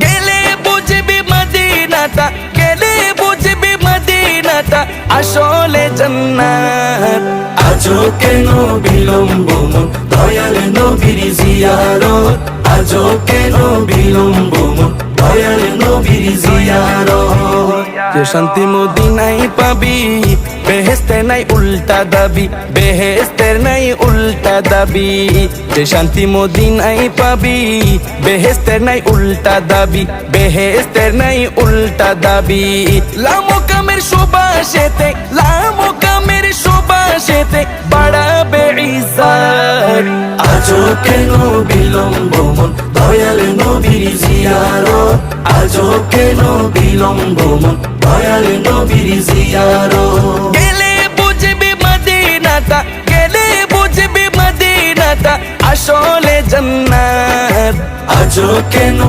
গেলে বুঝবি মদিনাটা গেলে বুঝবি মদিনাটা আসলে জান্নাত। আজও কেন বিলম্ব মন? দয়াল নবীর জিয়ারত। আজও কেন বিলম্ব মন? দয়াল নবীর জিয়ারত। যে শান্তি মদিনাই পাবি বেহেস্তের নাই উল্টা দাবি বেহেস্তের নাই উল্টা দাবি। যে শান্তি মদিনাই পাবি বেহেস্তের নাই উল্টা দাবি বেহেস্তের নাই উল্টা দাবি। লামো কামের সুবাসেতে লামো কামের সুবাসেতে বাড়াবে ইজ্জত আজও কেন বিলম্ব মন? দয়াল নবীর জিয়ারত। আজও কেন বিলম্ব মন? দয়াল নবীর জিয়ারত। আসলে জান্নাত। আজও কেন